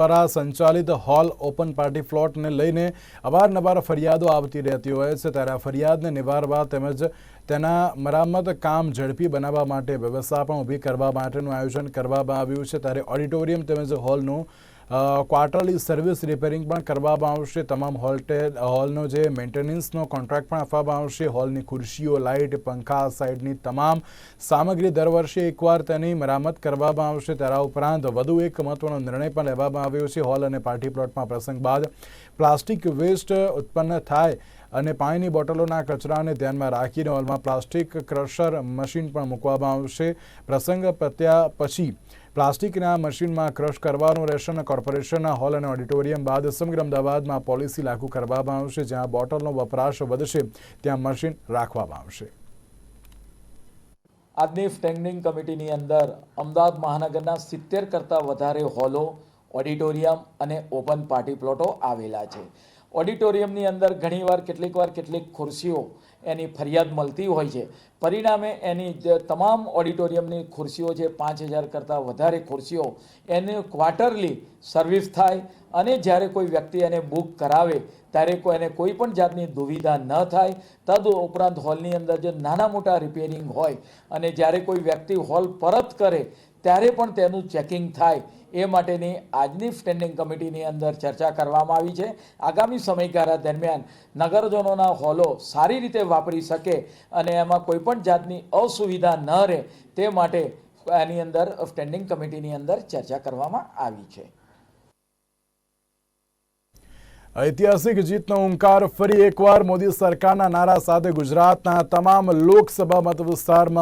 દ્વારા સંચાલિત hall open party પ્લોટને લઈને અવારનવાર ફરિયાદો આવતી રહેતી હોય છે. ત્યારે આ ફરિયાદને નિવારવા તેમજ તેના મરામત કામ ઝડપી બનાવવા માટે વ્યવસ્થા પણ ઊભી કરવા માટેનું આયોજન કરવામાં આવ્યું છે. ત્યારે ઓડિટોરિયમ તેમજ હોલનું ક્વાર્ટરલી સર્વિસ રિપેરિંગ પણ કરવામાં આવશે. તમામ હોલ્ટે, હોલનો જે મેન્ટેનન્સનો કોન્ટ્રાક્ટ પણ આપવામાં આવશે. હોલની ખુરશીઓ, લાઇટ, પંખા સાઇડની તમામ સામગ્રી દર વર્ષે એકવાર તેની મરામત કરવામાં આવશે. તેના ઉપરાંત વધુ એક મહત્વનો નિર્ણય પણ લેવામાં આવ્યો છે. હોલ અને પાર્ટી પ્લોટમાં પ્રસંગ બાદ પ્લાસ્ટિક વેસ્ટ ઉત્પન્ન થાય અને પાણીની બોટલોના કચરાને ધ્યાનમાં રાખીને હોલમાં પ્લાસ્ટિક ક્રશર મશીન પણ મૂકવામાં આવશે. પ્રસંગ પત્યા પછી પ્લાસ્ટિકના મશીનમાં ક્રશ કરવાનું રહેશે અને કોર્પોરેશનના હોલ અને ઓડિટોરિયમ બાદ સમગ્ર અમદાવાદમાં પોલિસી લાગુ કરવામાં આવશે, જ્યાં બોટલનો વપરાશ વધશે, ત્યાં મશીન રાખવામાં આવશે. આજની સ્ટેન્ડિંગ કમિટીની અંદર અમદાવાદ મહાનગરના સિત્તેર કરતાં વધારે હોલો, ઓડિટોરિયમ અને ઓપન પાર્ટી પ્લોટો આવેલા છે. ઓડિટોરિયમની અંદર ઘણીવાર કેટલીક વાર કેટલીક ખુરશીઓ એની ફરિયાદ મળતી હોય છે. પરિણામે એની તમામ ઓડિટોરિયમની ખુરશીઓ છે, પાંચ હજાર કરતાં વધારે ખુરશીઓ, એને ક્વાર્ટરલી સર્વિસ થાય અને જ્યારે કોઈ વ્યક્તિ એને બુક કરાવે, ત્યારે કોઈ એને કોઈ પણ જાતની દુવિધા ન થાય. તદ ઉપરાંત હોલની અંદર જે નાના મોટા રિપેરિંગ હોય અને જ્યારે કોઈ વ્યક્તિ હોલ પરત કરે ત્યારે પણ તેનું ચેકિંગ થાય. એ માટેની આજની સ્ટેન્ડિંગ કમિટીની અંદર ચર્ચા કરવામાં આવી છે. આગામી સમયગાળા દરમિયાન નગરજનોના હોલો સારી રીતે વાપરી શકે અને એમાં કોઈ પણ જાતની અસુવિધા ન રહે તે માટે એની અંદર સ્ટેન્ડિંગ કમિટીની અંદર ચર્ચા કરવામાં આવી છે. ઐતિહાસિક જીતનો ઓંકાર ફરી એકવાર મોદી સરકારના નારા સાથે ગુજરાતના તમામ લોકસભા મત વિસ્તારમાં